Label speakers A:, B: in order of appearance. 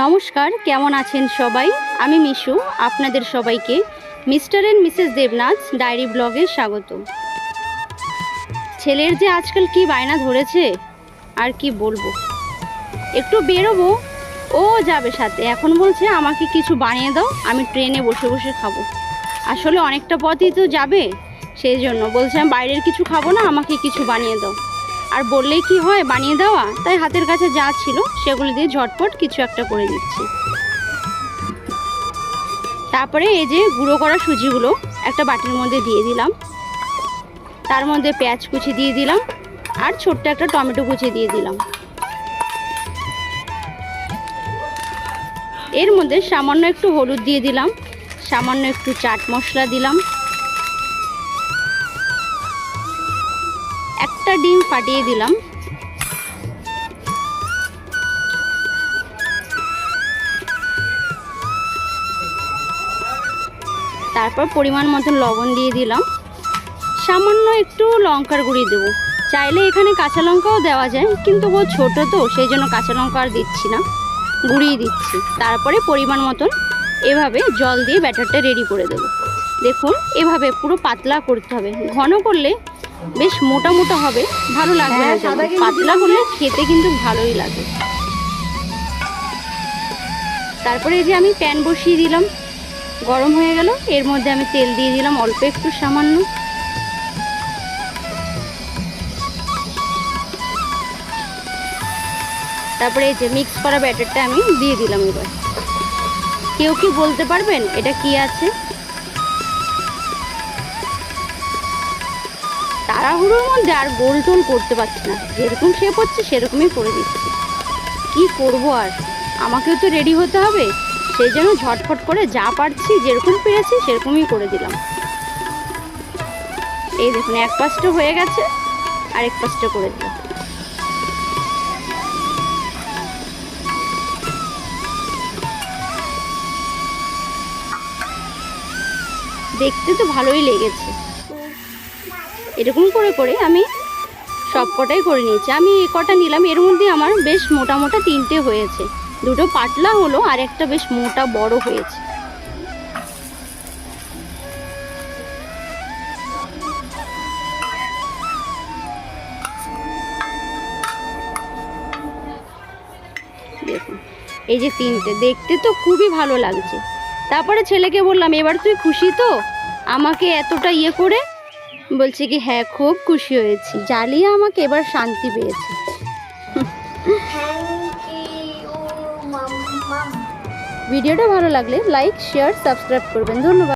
A: নমস্কার, কেমন আছেন সবাই? আমি মিশু, আপনাদের সবাইকে mister and missus Debnath diary ব্লগে স্বাগত। ছেলের যে আজকাল কি বায়না ধরেছে, আর কি বলব? একটু বেরোবো, ও যাবে সাথে। এখন বলছে, আমাকে কিছু বানিয়ে দাও, আমি ট্রেনে বসে বসে খাব। আসলে অনেকটা পথই তো যাবে, সেই জন্য। বলছে, আমি বাইরের কিছু খাব না, আমাকে কিছু বানিয়ে দাও। আর বললেই কি হয়, বানিয়ে দেওয়া? তাই হাতের কাছে যা ছিল সেগুলো দিয়ে ঝটপট কিছু একটা করে দিচ্ছি তারপরে এই যে গুঁড়ো করা সুজিগুলো একটা বাটির মধ্যে দিয়ে দিলাম। তার মধ্যে পেঁয়াজ কুচি দিয়ে দিলাম আর ছোট্ট একটা টমেটো কুচি দিয়ে দিলাম। এর মধ্যে সামান্য একটু হলুদ দিয়ে দিলাম, সামান্য একটু চাট মশলা দিলাম একটা ডিম ফাটিয়ে দিলাম। তারপর পরিমাণ মতন লবণ দিয়ে দিলাম। সামান্য একটু লঙ্কার গুঁড়ি দেবো। চাইলে এখানে কাঁচা লঙ্কাও দেওয়া যায়, কিন্তু ও ছোট তো, সেই জন্য কাঁচা লঙ্কা আর দিচ্ছি না। গুঁড়িয়ে দিচ্ছি। তারপরে পরিমাণ মতন এভাবে জল দিয়ে ব্যাটারটা রেডি করে দেবো। দেখুন, এভাবে পুরো পাতলা করতে হবে। ঘন করলে বেশ মোটা মোটা হবে ভালো লাগবে
B: হ্যাঁ,
A: পাতলা করলে খেতে কিন্তু ভালোই লাগে। তারপরে এই যে আমি প্যান বসিয়ে দিলাম গরম হয়ে গেল। এর মধ্যে আমি তেল দিয়ে দিলাম অল্প একটু সামান্য। তারপরে এই যে মিক্স করা ব্যাটারটা আমি দিয়ে দিলাম এবার। কেউ কি বলতে পারবেন? এটা কি আছে? তাড়াহুড়োর মধ্যে আর গোল টোল করতে পারছি না। যেরকম শেপ হচ্ছে, সেরকমই করে দিচ্ছি। কি করব আর? আমাকেও তো রেডি হতে হবে। সেই জন্য ঝটফট করে যা পারছি, যেরকম পেরেছি, সেরকমই করে দিলাম। এই দেখুন, এক পাশটা হয়ে গেছে আর এক পাশটা করে দিলাম। দেখতে তো ভালোই লেগেছে। এরকম করে করে আমি সব কটাই করে নিয়েছি। আমি এ কটা নিলাম, এর মধ্যে আমার বেশ মোটা মোটা তিনটে হয়েছে। দুটো পাতলা হলো আর একটা বেশ মোটা বড় হয়েছে। এই যে তিনটে, দেখতে তো খুবই ভালো লাগছে। তারপরে ছেলেকে বললাম, এবার তুই খুশি তো? আমাকে এতটা ইয়ে করে বলছে কি হ্যাঁ খুব খুশি হয়েছি। জ্বালিয়ে আমাকে এবার শান্তি পেয়েছে। ভিডিওটা ভালো লাগলে লাইক শেয়ার সাবস্ক্রাইব করবেন। ধন্যবাদ।